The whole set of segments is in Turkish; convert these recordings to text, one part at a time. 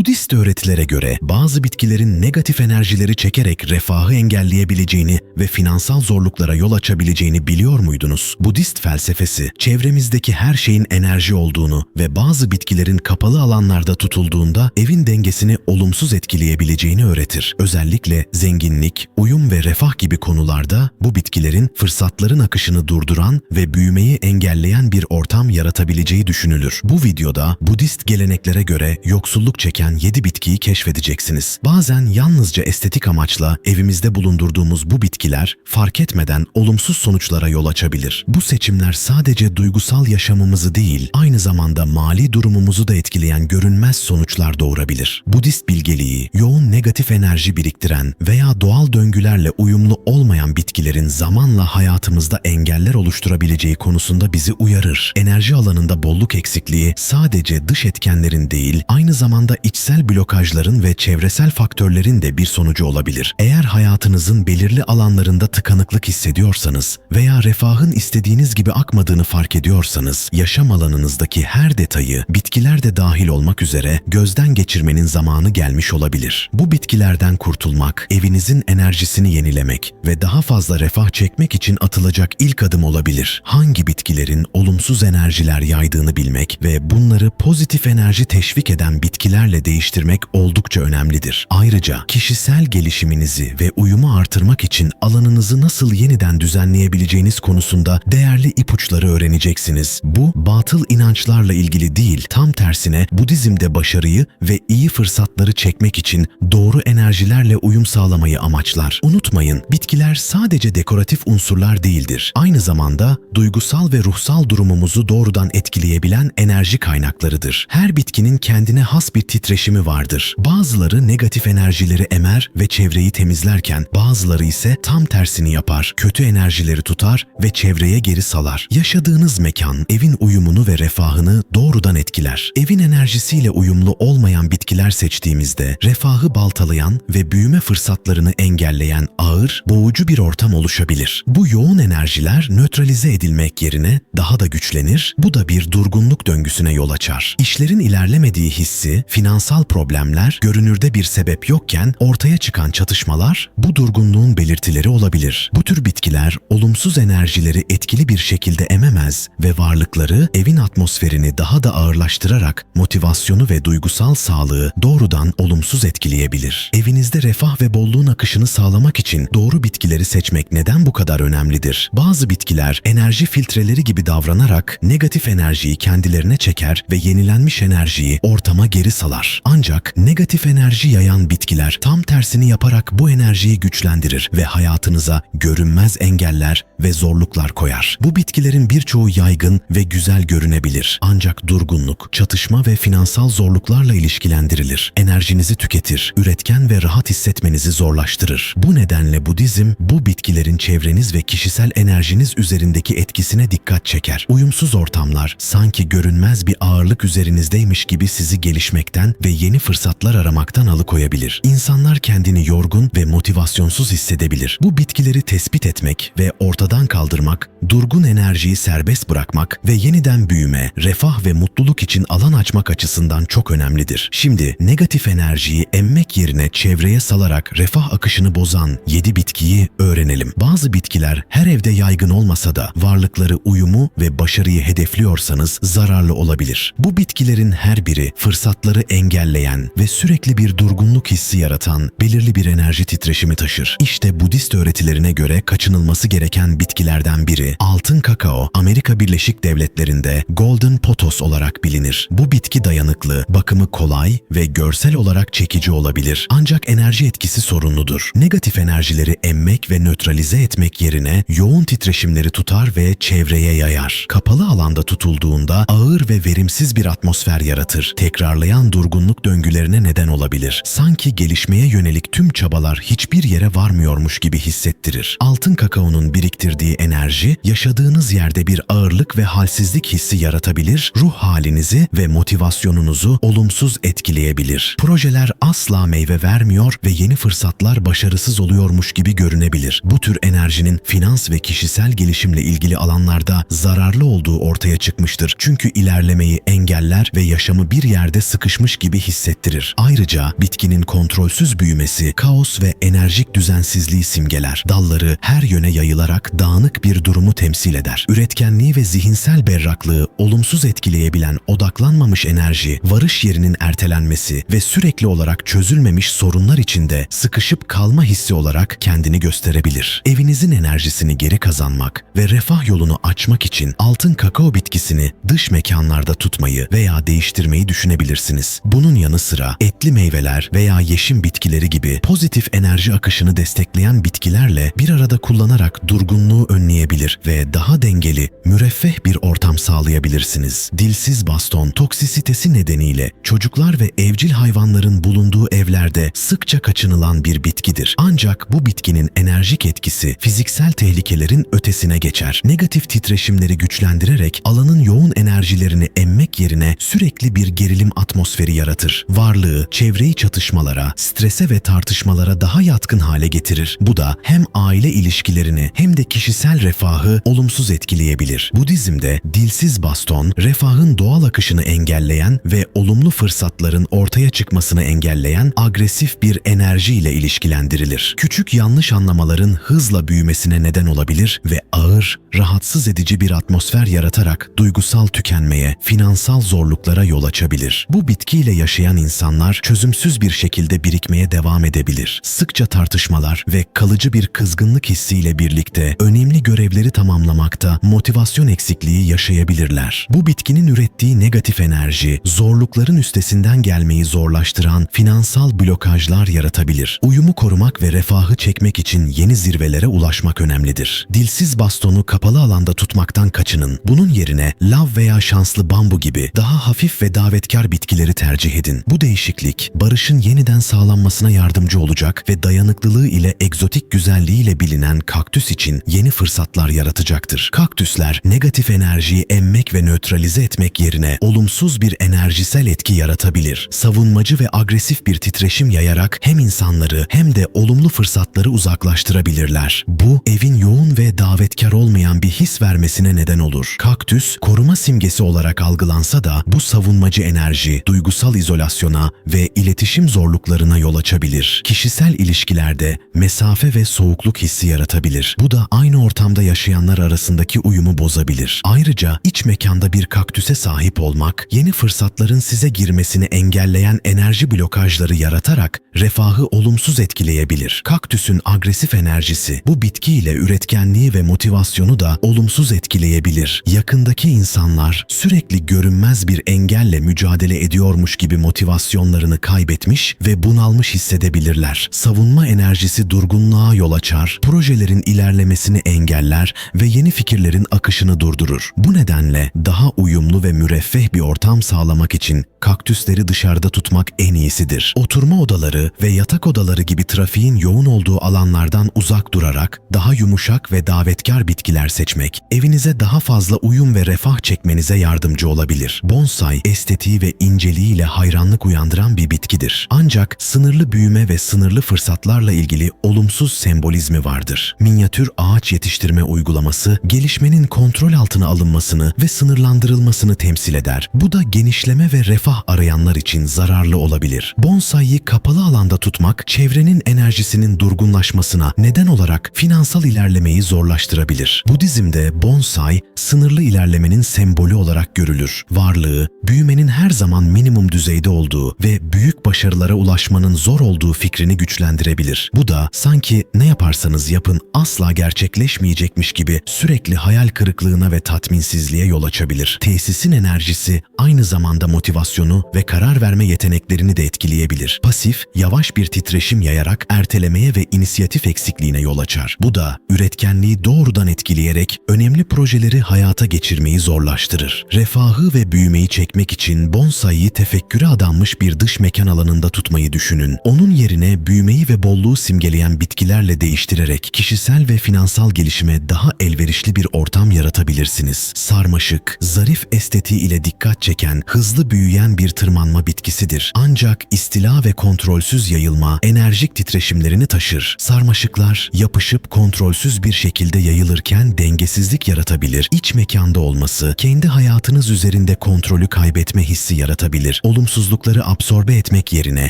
Budist öğretilere göre bazı bitkilerin negatif enerjileri çekerek refahı engelleyebileceğini ve finansal zorluklara yol açabileceğini biliyor muydunuz? Budist felsefesi çevremizdeki her şeyin enerji olduğunu ve bazı bitkilerin kapalı alanlarda tutulduğunda evin dengesini olumsuz etkileyebileceğini öğretir. Özellikle zenginlik, uyum ve refah gibi konularda bu bitkilerin fırsatların akışını durduran ve büyümeyi engelleyen bir ortam yaratabileceği düşünülür. Bu videoda Budist geleneklere göre yoksulluk çeken 7 bitkiyi keşfedeceksiniz. Bazen yalnızca estetik amaçla evimizde bulundurduğumuz bu bitkiler fark etmeden olumsuz sonuçlara yol açabilir. Bu seçimler sadece duygusal yaşamımızı değil, aynı zamanda mali durumumuzu da etkileyen görünmez sonuçlar doğurabilir. Budist bilgeliği, yoğun negatif enerji biriktiren veya doğal döngülerle uyumlu olmayan bitkilerin zamanla hayatımızda engeller oluşturabileceği konusunda bizi uyarır. Enerji alanında bolluk eksikliği sadece dış etkenlerin değil, aynı zamanda içsel blokajların ve çevresel faktörlerin de bir sonucu olabilir. Eğer hayatınızın belirli alanlarında tıkanıklık hissediyorsanız veya refahın istediğiniz gibi akmadığını fark ediyorsanız, yaşam alanınızdaki her detayı, bitkiler de dahil olmak üzere gözden geçirmenin zamanı gelmiş olabilir. Bu bitkilerden kurtulmak, evinizin enerjisini yenilemek ve daha fazla refah çekmek için atılacak ilk adım olabilir. Hangi bitkilerin olumsuz enerjiler yaydığını bilmek ve bunları pozitif enerji teşvik eden bitkilerle değiştirmek oldukça önemlidir. Ayrıca kişisel gelişiminizi ve uyumu artırmak için alanınızı nasıl yeniden düzenleyebileceğiniz konusunda değerli ipuçları öğreneceksiniz. Bu batıl inançlarla ilgili değil, tam tersine Budizm'de başarıyı ve iyi fırsatları çekmek için doğru enerjilerle uyum sağlamayı amaçlar. Unutmayın, bitkiler sadece dekoratif unsurlar değildir. Aynı zamanda duygusal ve ruhsal durumumuzu doğrudan etkileyebilen enerji kaynaklarıdır. Her bitkinin kendine has bir titreşimi vardır. Bazıları negatif enerjileri emer ve çevreyi temizlerken bazıları ise tam tersini yapar. Kötü enerjileri tutar ve çevreye geri salar. Yaşadığınız mekan evin uyumunu ve refahını doğrudan etkiler. Evin enerjisiyle uyumlu olmayan bitkiler seçtiğimizde refahı baltalayan ve büyüme fırsatlarını engelleyen ağır, boğucu bir ortam oluşabilir. Bu yoğun enerjiler nötralize edilmek yerine daha da güçlenir, bu da bir durgunluk döngüsüne yol açar. İşlerin ilerlemediği hissi, finansal problemler, görünürde bir sebep yokken ortaya çıkan çatışmalar bu durgunluğun belirtileri olabilir. Bu tür bitkiler olumsuz enerjileri etkili bir şekilde ememez ve varlıkları evin atmosferini daha da ağırlaştırarak motivasyonu ve duygusal sağlığı doğrudan olumsuz etkileyebilir. Evinizde refah ve bolluğun akışını sağlamak için doğru bitkileri seçmek neden bu kadar önemlidir? Bazı bitkiler enerji filtreleri gibi davranarak negatif enerjiyi kendilerine çeker ve yenilenmiş enerjiyi ortama geri salar. Ancak negatif enerji yayan bitkiler tam tersini yaparak bu enerjiyi güçlendirir ve hayatınıza görünmez engeller ve zorluklar koyar. Bu bitkilerin birçoğu yaygın ve güzel görünebilir. Ancak durgunluk, çatışma ve finansal zorluklarla ilişkilendirilir. Enerjinizi tüketir, üretken ve rahat hissetmenizi zorlaştırır. Bu nedenle Budizm bu bitkilerin çevreniz ve kişisel enerjiniz üzerindeki etkisine dikkat çeker. Uyumsuz ortamlar sanki görünmez bir ağırlık üzerinizdeymiş gibi sizi gelişmekten ve yeni fırsatlar aramaktan alıkoyabilir. İnsanlar kendini yorgun ve motivasyonsuz hissedebilir. Bu bitkileri tespit etmek ve ortadan kaldırmak, durgun enerjiyi serbest bırakmak ve yeniden büyüme, refah ve mutluluk için alan açmak açısından çok önemlidir. Şimdi negatif enerjiyi emmek yerine çevreye salarak refah akışını bozan 7 bitkiyi öğrenelim. Bazı bitkiler her evde yaygın olmasa da varlıkları uyumu ve başarıyı hedefliyorsanız zararlı olabilir. Bu bitkilerin her biri fırsatları engelleyen ve sürekli bir durgunluk hissi yaratan belirli bir enerji titreşimi taşır. İşte Budist öğretilerine göre kaçınılması gereken bitkilerden biri altın kakao Amerika Birleşik Devletleri'nde Golden Potos olarak bilinir. Bu bitki dayanıklı, bakımı kolay ve görsel olarak çekici olabilir. Ancak enerji etkisi sorunludur. Negatif enerjileri emmek ve nötralize etmek yerine yoğun titreşimleri tutar ve çevreye yayar. Kapalı alanda tutulduğunda ağır ve verimsiz bir atmosfer yaratır. Tekrarlayan durgunluk döngülerine neden olabilir. Sanki gelişmeye yönelik tüm çabalar hiçbir yere varmıyormuş gibi hissettirir. Altın kakaonun biriktirdiği enerji yaşadığınız yerde bir ağırlık ve halsizlik hissi yaratabilir, ruh halinizi ve motivasyonunuzu olumsuz etkileyebilir. Projeler asla meyve vermiyor ve yeni fırsatlar başarısız oluyormuş gibi görünebilir. Bu tür enerjinin finans ve kişisel gelişimle ilgili alanlarda zararlı olduğu ortaya çıkmıştır. Çünkü ilerlemeyi engeller ve yaşamı bir yerde sıkışmış gibi gibi hissettirir. Ayrıca bitkinin kontrolsüz büyümesi, kaos ve enerjik düzensizliği simgeler. Dalları her yöne yayılarak dağınık bir durumu temsil eder. Üretkenliği ve zihinsel berraklığı olumsuz etkileyebilen odaklanmamış enerji, varış yerinin ertelenmesi ve sürekli olarak çözülmemiş sorunlar içinde sıkışıp kalma hissi olarak kendini gösterebilir. Evinizin enerjisini geri kazanmak ve refah yolunu açmak için altın kakao bitkisini dış mekanlarda tutmayı veya değiştirmeyi düşünebilirsiniz. Bunun yanı sıra etli meyveler veya yeşim bitkileri gibi pozitif enerji akışını destekleyen bitkilerle bir arada kullanarak durgunluğu önleyebilir ve daha dengeli, müreffeh bir ortam sağlayabilirsiniz. Dilsiz baston toksisitesi nedeniyle çocuklar ve evcil hayvanların bulunduğu evlerde sıkça kaçınılan bir bitkidir. Ancak bu bitkinin enerjik etkisi fiziksel tehlikelerin ötesine geçer. Negatif titreşimleri güçlendirerek alanın yoğun enerjilerini emmek yerine sürekli bir gerilim atmosferi yaratır. Varlığı çevreyi çatışmalara, strese ve tartışmalara daha yatkın hale getirir. Bu da hem aile ilişkilerini hem de kişisel refahı olumsuz etkileyebilir. Budizm'de dilsiz baston, refahın doğal akışını engelleyen ve olumlu fırsatların ortaya çıkmasını engelleyen agresif bir enerji ile ilişkilendirilir. Küçük yanlış anlamaların hızla büyümesine neden olabilir ve ağır, rahatsız edici bir atmosfer yaratarak duygusal tükenmeye, finansal zorluklara yol açabilir. Bu bitkiyle yaşayan insanlar çözümsüz bir şekilde birikmeye devam edebilir. Sıkça tartışmalar ve kalıcı bir kızgınlık hissiyle birlikte önemli görevleri tamamlamakta motivasyon eksikliği yaşayabilirler. Bu bitkinin ürettiği negatif enerji, zorlukların üstesinden gelmeyi zorlaştıran finansal blokajlar yaratabilir. Uyumu korumak ve refahı çekmek için yeni zirvelere ulaşmak önemlidir. Dilsiz bastonu kapalı alanda tutmaktan kaçının. Bunun yerine lav veya şanslı bambu gibi daha hafif ve davetkar bitkileri tercih edin. Bu değişiklik barışın yeniden sağlanmasına yardımcı olacak ve dayanıklılığı ile egzotik güzelliğiyle bilinen kaktüs için yeni fırsatlar yaratacaktır. Kaktüsler negatif enerjiyi emmek ve nötralize etmek yerine olumsuz bir enerjisel etki yaratabilir. Savunmacı ve agresif bir titreşim yayarak hem insanları hem de olumlu fırsatları uzaklaştırabilirler. Bu evin yoğun ve davetkar olmayan bir his vermesine neden olur. Kaktüs koruma simgesi olarak algılansa da bu savunmacı enerji duygusal izolasyona ve iletişim zorluklarına yol açabilir. Kişisel ilişkilerde mesafe ve soğukluk hissi yaratabilir. Bu da aynı ortamda yaşayanlar arasındaki uyumu bozabilir. Ayrıca iç mekanda bir kaktüse sahip olmak, yeni fırsatların size girmesini engelleyen enerji blokajları yaratarak refahı olumsuz etkileyebilir. Kaktüsün agresif enerjisi bu bitkiyle üretkenliği ve motivasyonu da olumsuz etkileyebilir. Yakındaki insanlar sürekli görünmez bir engelle mücadele ediyormuş gibi motivasyonlarını kaybetmiş ve bunalmış hissedebilirler. Savunma enerjisi durgunluğa yol açar, projelerin ilerlemesini engeller ve yeni fikirlerin akışını durdurur. Bu nedenle daha uyumlu ve müreffeh bir ortam sağlamak için kaktüsleri dışarıda tutmak en iyisidir. Oturma odaları ve yatak odaları gibi trafiğin yoğun olduğu alanlardan uzak durarak daha yumuşak ve davetkar bitkiler seçmek, evinize daha fazla uyum ve refah çekmenize yardımcı olabilir. Bonsai, estetiği ve inceliğiyle hayranlık uyandıran bir bitkidir. Ancak sınırlı büyüme ve sınırlı fırsatlarla ilgili olumsuz sembolizmi vardır. Minyatür ağaç yetiştirme uygulaması, gelişmenin kontrol altına alınmasını ve sınırlandırılmasını temsil eder. Bu da genişleme ve refah arayanlar için zararlı olabilir. Bonsai'yi kapalı alanda tutmak, çevrenin enerjisinin durgunlaşmasına neden olarak finansal ilerlemeyi zorlaştırabilir. Budizm'de bonsai, sınırlı ilerlemenin sembolü olarak görülür. Varlığı, büyümenin her zaman minimum düzeyde olduğu ve büyük başarılara ulaşmanın zor olduğu fikrini güçlendirebilir. Bu da sanki ne yaparsanız yapın asla gerçekleşmeyecekmiş gibi sürekli hayal kırıklığına ve tatminsizliğe yol açabilir. Tesisin enerjisi aynı zamanda motivasyonu ve karar verme yeteneklerini de etkileyebilir. Pasif, yavaş bir titreşim yayarak ertelemeye ve inisiyatif eksikliğine yol açar. Bu da üretkenliği doğrudan etkileyerek önemli projeleri hayata geçirmeyi zorlaştırır. Refahı ve büyümeyi çekmek için bonsai'yi tefekküre adanmış bir dış mekan alanında tutmayı düşünün. Onun yerine büyümeyi ve bolluğu simgeleyen bitkilerle değiştirerek kişisel ve finansal gelişime daha elverişli bir ortam yaratabilirsiniz. Sarmaşık, zarif estetiği ile dikkat çeken, hızlı büyüyen bir tırmanma bitkisidir. Ancak istila ve kontrolsüz yayılma enerjik titreşimlerini taşır. Sarmaşıklar yapışıp kontrolsüz bir şekilde yayılırken dengesizlik yaratabilir. İç mekanda olması kendi hayatınız üzerinde kontrolü kaybetme hissi yaratabilir. Olumlu olumsuzlukları absorbe etmek yerine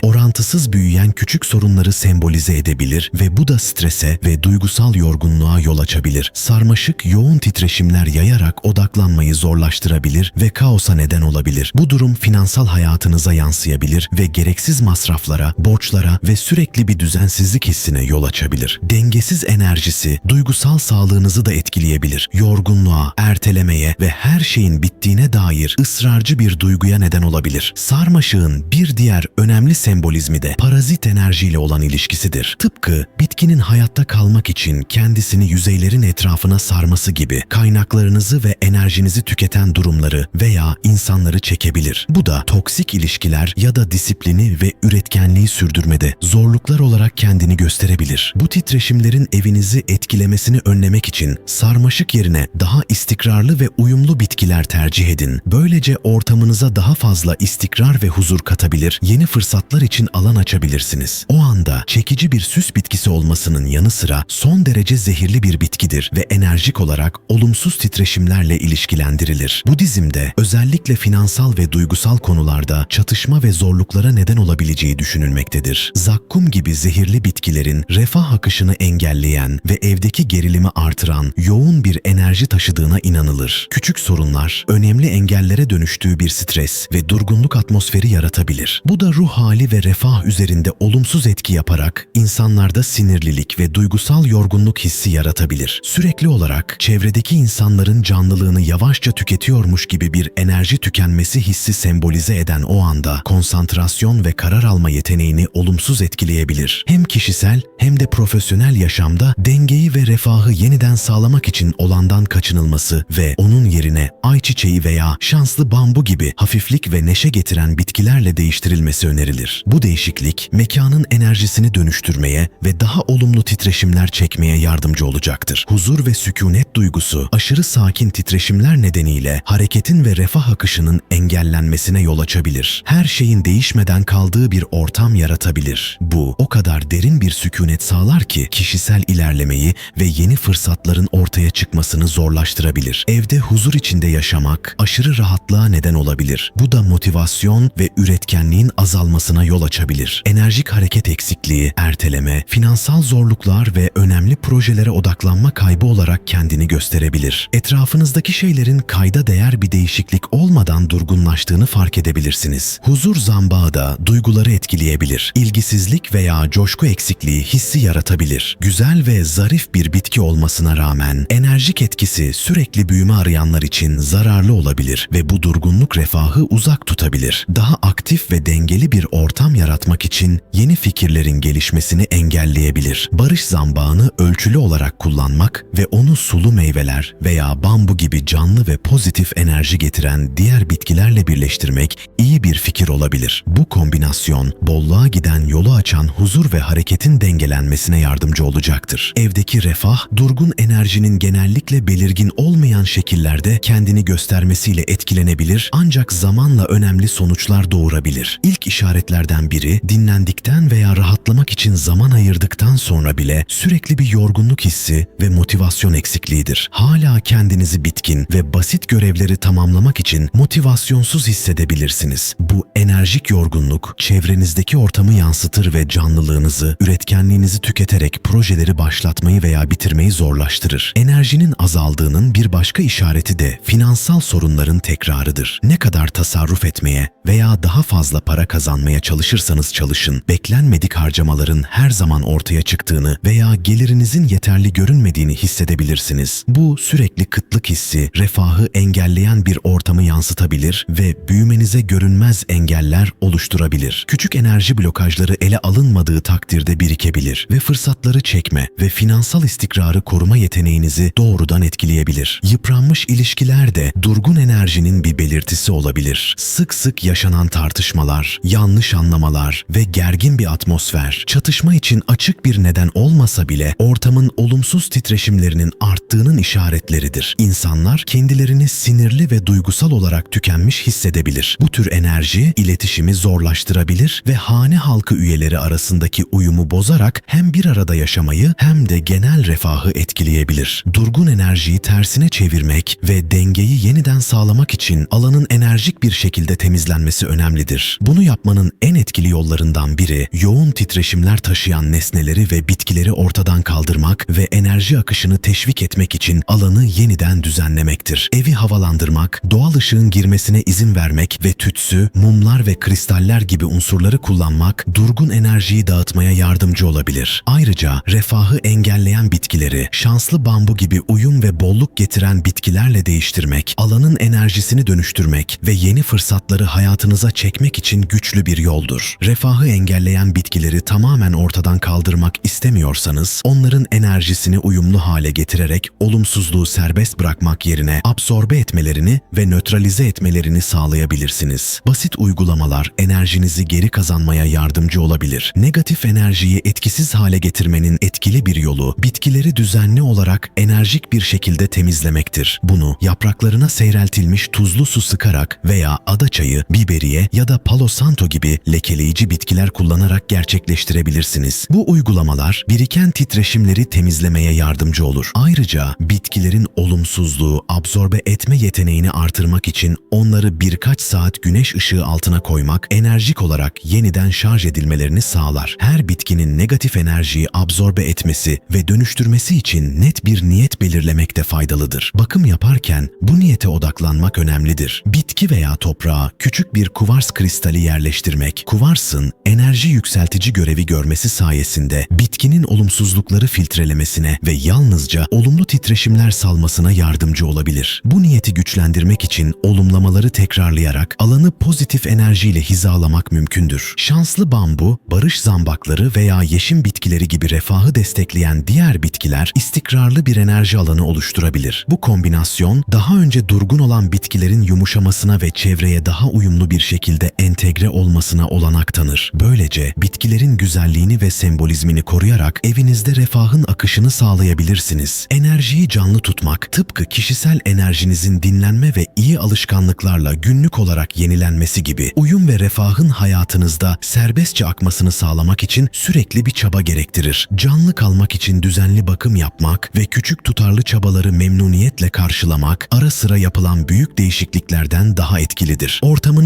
orantısız büyüyen küçük sorunları sembolize edebilir ve bu da strese ve duygusal yorgunluğa yol açabilir. Sarmaşık yoğun titreşimler yayarak odaklanmayı zorlaştırabilir ve kaosa neden olabilir. Bu durum finansal hayatınıza yansıyabilir ve gereksiz masraflara, borçlara ve sürekli bir düzensizlik hissine yol açabilir. Dengesiz enerjisi duygusal sağlığınızı da etkileyebilir. Yorgunluğa, ertelemeye ve her şeyin bittiğine dair ısrarcı bir duyguya neden olabilir. Sarmaşığın bir diğer önemli sembolizmi de parazit enerjiyle olan ilişkisidir. Tıpkı bitkinin hayatta kalmak için kendisini yüzeylerin etrafına sarması gibi kaynaklarınızı ve enerjinizi tüketen durumları veya insanları çekebilir. Bu da toksik ilişkiler ya da disiplini ve üretkenliği sürdürmede zorluklar olarak kendini gösterebilir. Bu titreşimlerin evinizi etkilemesini önlemek için sarmaşık yerine daha istikrarlı ve uyumlu bitkiler tercih edin. Böylece ortamınıza daha fazla istikrar ve huzur katabilir, yeni fırsatlar için alan açabilirsiniz. O anda çekici bir süs bitkisi olmasının yanı sıra son derece zehirli bir bitkidir ve enerjik olarak olumsuz titreşimlerle ilişkilendirilir. Budizm'de özellikle finansal ve duygusal konularda çatışma ve zorluklara neden olabileceği düşünülmektedir. Zakkum gibi zehirli bitkilerin refah akışını engelleyen ve evdeki gerilimi artıran yoğun bir enerji taşıdığına inanılır. Küçük sorunlar önemli engellere dönüştüğü bir stres ve durgunluk atmosferi yaratabilir. Bu da ruh hali ve refah üzerinde olumsuz etki yaparak insanlarda sinirlilik ve duygusal yorgunluk hissi yaratabilir. Sürekli olarak çevredeki insanların canlılığını yavaşça tüketiyormuş gibi bir enerji tükenmesi hissi sembolize eden o anda konsantrasyon ve karar alma yeteneğini olumsuz etkileyebilir. Hem kişisel hem de profesyonel yaşamda dengeyi ve refahı yeniden sağlamak için olandan kaçınılması ve onun yerine ayçiçeği veya şanslı bambu gibi hafiflik ve neşe getiren bitkilerle değiştirilmesi önerilir. Bu değişiklik mekanın enerjisini dönüştürmeye ve daha olumlu titreşimler çekmeye yardımcı olacaktır. Huzur ve sükunet duygusu aşırı sakin titreşimler nedeniyle hareketin ve refah akışının engellenmesine yol açabilir. Her şeyin değişmeden kaldığı bir ortam yaratabilir. Bu o kadar derin bir sükunet sağlar ki kişisel ilerlemeyi ve yeni fırsatların ortaya çıkmasını zorlaştırabilir. Evde huzur içinde yaşamak aşırı rahatlığa neden olabilir. Bu da motivasyon ve üretkenliğin azalmasına yol açabilir. Enerjik hareket eksikliği, erteleme, finansal zorluklar ve önemli projelere odaklanma kaybı olarak kendini gösterebilir. Etrafınızdaki şeylerin kayda değer bir değişiklik olmadan durgunlaştığını fark edebilirsiniz. Huzur zambağı da duyguları etkileyebilir. İlgisizlik veya coşku eksikliği hissi yaratabilir. Güzel ve zarif bir bitki olmasına rağmen enerjik etkisi sürekli büyüme arayanlar için zararlı olabilir ve bu durgunluk refahı uzak tutabilir. Daha aktif ve dengeli bir ortam yaratmak için yeni fikirlerin gelişmesini engelleyebilir. Barış zambağını ölçülü olarak kullanmak ve onu sulu meyveler veya bambu gibi canlı ve pozitif enerji getiren diğer bitkilerle birleştirmek iyi bir fikir olabilir. Bu kombinasyon bolluğa giden yolu açan huzur ve hareketin dengelenmesine yardımcı olacaktır. Evdeki refah, durgun enerjinin genellikle belirgin olmayan şekillerde kendini göstermesiyle etkilenebilir ancak zamanla önemli sonuçlar doğurabilir. İlk işaretlerden biri dinlendikten veya rahatlamak için zaman ayırdıktan sonra bile sürekli bir yorgunluk hissi ve motivasyon eksikliğidir. Hala kendinizi bitkin ve basit görevleri tamamlamak için motivasyonsuz hissedebilirsiniz. Bu enerjik yorgunluk çevrenizdeki ortamı yansıtır ve canlılığınızı, üretkenliğinizi tüketerek projeleri başlatmayı veya bitirmeyi zorlaştırır. Enerjinin azaldığının bir başka işareti de finansal sorunların tekrarıdır. Ne kadar tasarruf etmeye veya daha fazla para kazanmaya çalışırsanız çalışın, beklenmedik harcamaların her zaman ortaya çıktığını veya gelirinizin yeterli görünmediğini hissedebilirsiniz. Bu sürekli kıtlık hissi, refahı engelleyen bir ortamı yansıtabilir ve büyümenize görünmez engeller oluşturabilir. Küçük enerji blokajları ele alınmadığı takdirde birikebilir ve fırsatları çekme ve finansal istikrarı koruma yeteneğinizi doğrudan etkileyebilir. Yıpranmış ilişkiler de durgun enerjinin bir belirtisi olabilir. Sık sık yaşanan tartışmalar, yanlış anlamalar ve gergin bir atmosfer, çatışma için açık bir neden olmasa bile ortamın olumsuz titreşimlerinin arttığının işaretleridir. İnsanlar kendilerini sinirli ve duygusal olarak tükenmiş hissedebilir. Bu tür enerji iletişimi zorlaştırabilir ve hane halkı üyeleri arasındaki uyumu bozarak hem bir arada yaşamayı hem de genel refahı etkileyebilir. Durgun enerjiyi tersine çevirmek ve dengeyi yeniden sağlamak için alanın enerjik bir şekilde temizlenmesi temizlenmesi önemlidir. Bunu yapmanın en etkili yollarından biri yoğun titreşimler taşıyan nesneleri ve bitkileri ortadan kaldırmak ve enerji akışını teşvik etmek için alanı yeniden düzenlemektir. Evi havalandırmak, doğal ışığın girmesine izin vermek ve tütsü, mumlar ve kristaller gibi unsurları kullanmak durgun enerjiyi dağıtmaya yardımcı olabilir. Ayrıca refahı engelleyen bitkileri şanslı bambu gibi uyum ve bolluk getiren bitkilerle değiştirmek, alanın enerjisini dönüştürmek ve yeni fırsatları hayatınıza çekmek için güçlü bir yoldur. Refahı engelleyen bitkileri tamamen ortadan kaldırmak istemiyorsanız, onların enerjisini uyumlu hale getirerek olumsuzluğu serbest bırakmak yerine absorbe etmelerini ve nötralize etmelerini sağlayabilirsiniz. Basit uygulamalar enerjinizi geri kazanmaya yardımcı olabilir. Negatif enerjiyi etkisiz hale getirmenin etkili bir yolu, bitkileri düzenli olarak enerjik bir şekilde temizlemektir. Bunu yapraklarına seyreltilmiş tuzlu su sıkarak veya ada çayı, biberiye ya da palo santo gibi lekeleyici bitkiler kullanarak gerçekleştirebilirsiniz. Bu uygulamalar biriken titreşimleri temizlemeye yardımcı olur. Ayrıca bitkilerin olumsuzluğu absorbe etme yeteneğini artırmak için onları birkaç saat güneş ışığı altına koymak enerjik olarak yeniden şarj edilmelerini sağlar. Her bitkinin negatif enerjiyi absorbe etmesi ve dönüştürmesi için net bir niyet belirlemekte faydalıdır. Bakım yaparken bu niyete odaklanmak önemlidir. Bitki veya toprağa küçük bir kuvars kristali yerleştirmek, kuvarsın enerji yükseltici görevi görmesi sayesinde bitkinin olumsuzlukları filtrelemesine ve yalnızca olumlu titreşimler salmasına yardımcı olabilir. Bu niyeti güçlendirmek için olumlamaları tekrarlayarak alanı pozitif enerjiyle hizalamak mümkündür. Şanslı bambu, barış zambakları veya yeşim bitkileri gibi refahı destekleyen diğer bitkiler istikrarlı bir enerji alanı oluşturabilir. Bu kombinasyon daha önce durgun olan bitkilerin yumuşamasına ve çevreye daha uyumlu bir şekilde entegre olmasına olanak tanır. Böylece bitkilerin güzelliğini ve sembolizmini koruyarak evinizde refahın akışını sağlayabilirsiniz. Enerjiyi canlı tutmak tıpkı kişisel enerjinizin dinlenme ve iyi alışkanlıklarla günlük olarak yenilenmesi gibi uyum ve refahın hayatınızda serbestçe akmasını sağlamak için sürekli bir çaba gerektirir. Canlı kalmak için düzenli bakım yapmak ve küçük tutarlı çabaları memnuniyetle karşılamak ara sıra yapılan büyük değişikliklerden daha etkilidir.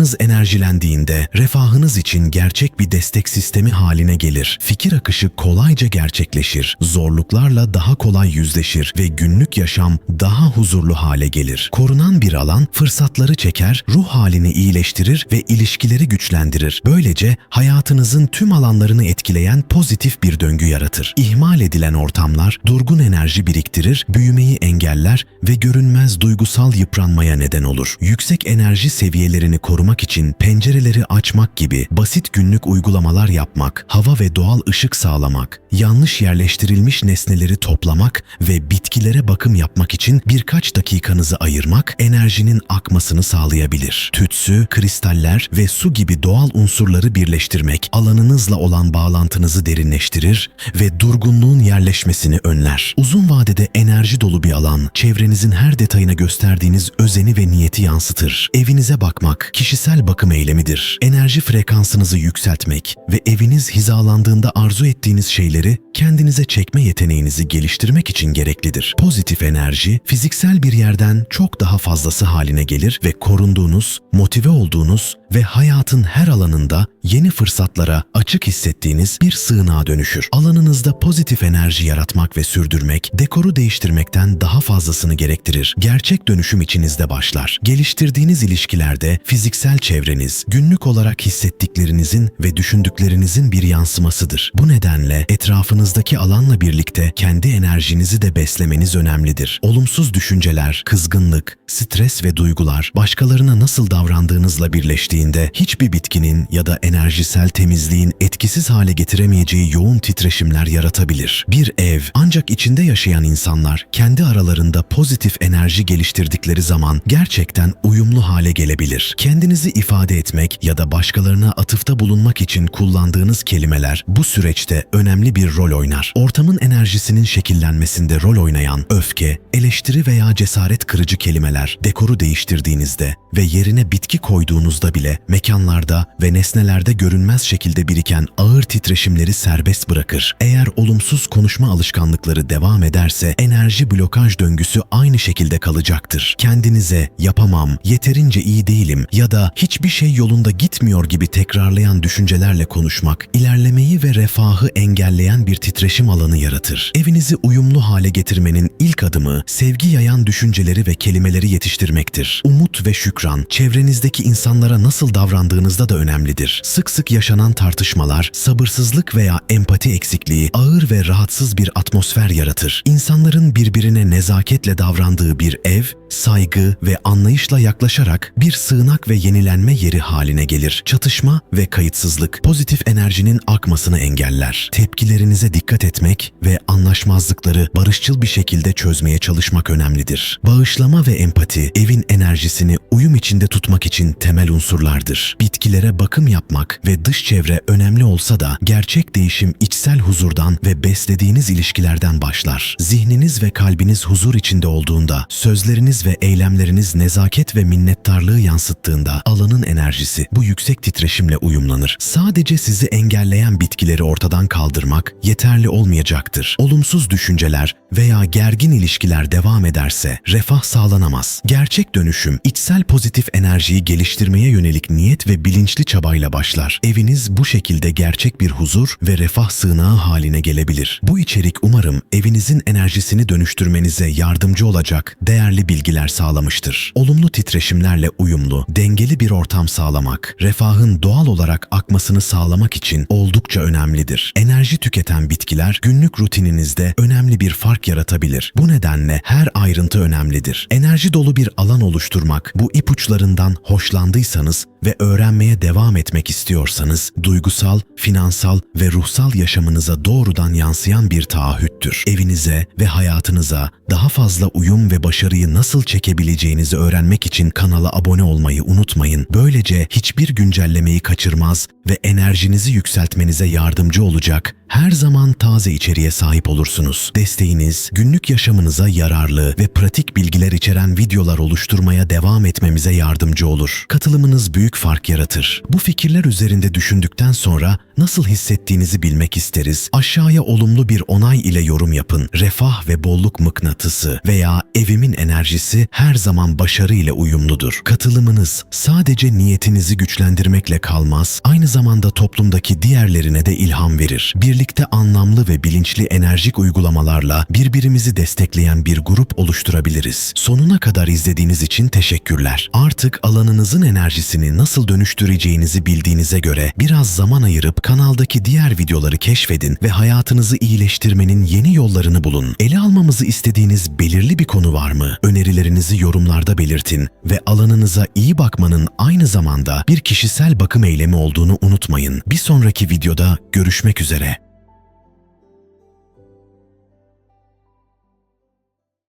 Ortamınız enerjilendiğinde refahınız için gerçek bir destek sistemi haline gelir. Fikir akışı kolayca gerçekleşir. Zorluklarla daha kolay yüzleşir ve günlük yaşam daha huzurlu hale gelir. Korunan bir alan fırsatları çeker, ruh halini iyileştirir ve ilişkileri güçlendirir. Böylece hayatınızın tüm alanlarını etkileyen pozitif bir döngü yaratır. İhmal edilen ortamlar durgun enerji biriktirir, büyümeyi engeller ve görünmez duygusal yıpranmaya neden olur. Yüksek enerji seviyelerini korumak için pencereleri açmak gibi basit günlük uygulamalar yapmak, hava ve doğal ışık sağlamak, yanlış yerleştirilmiş nesneleri toplamak ve bitkilere bakım yapmak için birkaç dakikanızı ayırmak enerjinin akmasını sağlayabilir. Tütsü, kristaller ve su gibi doğal unsurları birleştirmek alanınızla olan bağlantınızı derinleştirir ve durgunluğun yerleşmesini önler. Uzun vadede enerji dolu bir alan, çevrenizin her detayına gösterdiğiniz özeni ve niyeti yansıtır. Evinize bakmak kişisel bakım eylemidir. Enerji frekansınızı yükseltmek ve eviniz hizalandığında arzu ettiğiniz şeyleri kendinize çekme yeteneğinizi geliştirmek için gereklidir. Pozitif enerji fiziksel bir yerden çok daha fazlası haline gelir ve korunduğunuz, motive olduğunuz ve hayatın her alanında yeni fırsatlara açık hissettiğiniz bir sığınağa dönüşür. Alanınızda pozitif enerji yaratmak ve sürdürmek, dekoru değiştirmekten daha fazlasını gerektirir. Gerçek dönüşüm içinizde başlar. Geliştirdiğiniz ilişkilerde fiziksel çevreniz, günlük olarak hissettiklerinizin ve düşündüklerinizin bir yansımasıdır. Bu nedenle etrafınızdaki alanla birlikte kendi enerjinizi de beslemeniz önemlidir. Olumsuz düşünceler, kızgınlık, stres ve duygular başkalarına nasıl davrandığınızla birleştiğinde hiçbir bitkinin ya da enerjisel temizliğin etkisiz hale getiremeyeceği yoğun titreşimler yaratabilir. Bir ev ancak içinde yaşayan insanlar kendi aralarında pozitif enerji geliştirdikleri zaman gerçekten uyumlu hale gelebilir. Kendinizi ifade etmek ya da başkalarına atıfta bulunmak için kullandığınız kelimeler bu süreçte önemli bir rol oynar. Ortamın enerjisinin şekillenmesinde rol oynayan öfke, eleştiri veya cesaret kırıcı kelimeler dekoru değiştirdiğinizde ve yerine bitki koyduğunuzda bile mekanlarda ve nesnelerde görünmez şekilde biriken ağır titreşimleri serbest bırakır. Eğer olumsuz konuşma alışkanlıkları devam ederse enerji blokaj döngüsü aynı şekilde kalacaktır. Kendinize yapamam, yeterince iyi değilim ya da hiçbir şey yolunda gitmiyor gibi tekrarlayan düşüncelerle konuşmak, ilerlemeyi ve refahı engelleyen bir titreşim alanı yaratır. Evinizi uyumlu hale getirmenin ilk adımı sevgi yayan düşünceleri ve kelimeleri yetiştirmektir. Umut ve şükran çevrenizdeki insanlara nasıl davrandığınızda da önemlidir. Sık sık yaşanan tartışmalar, sabırsızlık veya empati eksikliği ağır ve rahatsız bir atmosfer yaratır. İnsanların birbirine nezaketle davrandığı bir ev, saygı ve anlayışla yaklaşarak bir sığınak ve yenilenme yeri haline gelir. Çatışma ve kayıtsızlık pozitif enerjinin akmasını engeller. Tepkilerinize dikkat etmek ve anlaşmazlıkları barışçıl bir şekilde çözmeye çalışmak önemlidir. Bağışlama ve empati evin enerjisini uyum içinde tutmak için temel unsurlardır. Bitkilere bakım yapmak ve dış çevre önemli olsa da gerçek değişim içsel huzurdan ve beslediğiniz ilişkilerden başlar. Zihniniz ve kalbiniz huzur içinde olduğunda, sözleriniz ve eylemleriniz nezaket ve minnettarlığı yansıttığında alanın enerjisi bu yüksek titreşimle uyumlanır. Sadece sizi engelleyen bitkileri ortadan kaldırmak yeterli olmayacaktır. Olumsuz düşünceler veya gergin ilişkiler devam ederse refah sağlanamaz. Gerçek dönüşüm içsel pozitif enerjiyi geliştirmeye yönelik niyet ve bilinçli çabayla başlar. Eviniz bu şekilde gerçek bir huzur ve refah sığınağı haline gelebilir. Bu içerik umarım evinizin enerjisini dönüştürmenize yardımcı olacak değerli bilgiler sağlamıştır. Olumlu titreşimlerle uyumlu, dengeli bir ortam sağlamak, refahın doğal olarak akmasını sağlamak için oldukça önemlidir. Enerji tüketen bitkiler günlük rutininizde önemli bir fark yaratabilir. Bu nedenle her ayrıntı önemlidir. Enerji dolu bir alan oluşturmak, bu ipuçlarından hoşlandıysanız ve öğrenmeye devam etmek istiyorsanız duygusal, finansal ve ruhsal yaşamınıza doğrudan yansıyan bir taahhüttür. Evinize ve hayatınıza daha fazla uyum ve başarıyı nasıl çekebileceğinizi öğrenmek için kanala abone olmayı unutmayın. Böylece hiçbir güncellemeyi kaçırmaz ve enerjinizi yükseltmenize yardımcı olacak her zaman taze içeriğe sahip olursunuz. Desteğiniz günlük yaşamınıza yararlı ve pratik bilgiler içeren videolar oluşturmaya devam etmemize yardımcı olur. Katılımınız büyük fark yaratır. Bu fikirler üzerinde düşündükten sonra nasıl hissettiğinizi bilmek isteriz. Aşağıya olumlu bir onay ile yorum yapın. Refah ve bolluk mıknatısı veya evimin enerjisi her zaman başarı ile uyumludur. Katılımınız sadece niyetinizi güçlendirmekle kalmaz, aynı zamanda toplumdaki diğerlerine de ilham verir. Birlikte anlamlı ve bilinçli enerjik uygulamalarla birbirimizi destekleyen bir grup oluşturabiliriz. Sonuna kadar izlediğiniz için teşekkürler. Artık alanınızın enerjisini nasıl dönüştüreceğinizi bildiğinize göre biraz zaman ayırıp kanaldaki diğer videoları keşfedin ve hayatınızı iyileştirmenin yeni yollarını bulun. Ele almamızı istediğiniz belirli bir konu var mı? Önerilerinizi yorumlarda belirtin ve alanınıza iyi bakmanın aynı zamanda bir kişisel bakım eylemi olduğunu unutmayın. Bir sonraki videoda görüşmek üzere.